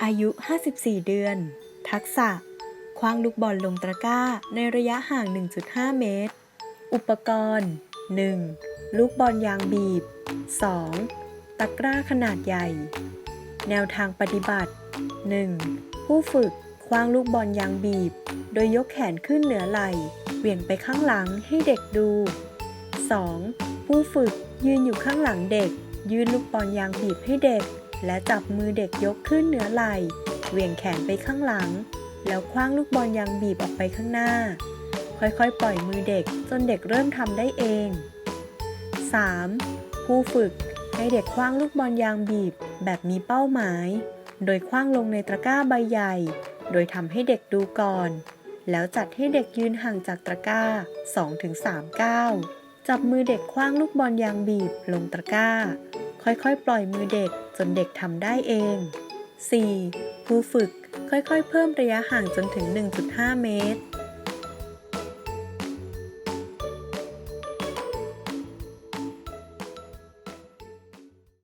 อายุ 54 เดือน ทักษะ คว้างลูกบอลลงตะกร้าในระยะห่าง 1.5 เมตร อุปกรณ์ 1. ลูกบอลยางบีบ 2. ตะกร้าขนาดใหญ่ แนวทางปฏิบัติ 1. ผู้ฝึกคว้างลูกบอลยางบีบ โดยยกแขนขึ้นเหนือไหล่เหวี่ยงไปข้างหลังให้เด็กดู 2. ผู้ฝึกยืนอยู่ข้างหลังเด็ก ยื่นลูกบอลยางบีบให้เด็ก และจับมือเด็กยกขึ้นเหนือไหล่เหวี่ยงแขนไปข้างหลัง แล้วคว้างลูกบอลยางบีบออกไปข้างหน้า ค่อยๆ ปล่อยมือเด็กจนเด็กเริ่มทำได้เอง 3. ผู้ฝึกให้เด็กคว้างลูกบอลยางบีบแบบมีเป้าหมาย โดยคว้างลงในตะกร้าใบใหญ่ โดยทำให้เด็กดูก่อน แล้วจัดให้เด็กยืนห่างจากตะกร้า 2-3 ก้าว จับมือเด็กคว้างลูกบอลยางบีบลงตะกร้า ค่อยๆ ปล่อยมือเด็กจนเด็กทำได้เอง 4. ผู้ฝึกค่อยๆ เพิ่มระยะห่างจนถึง 1.5 เมตร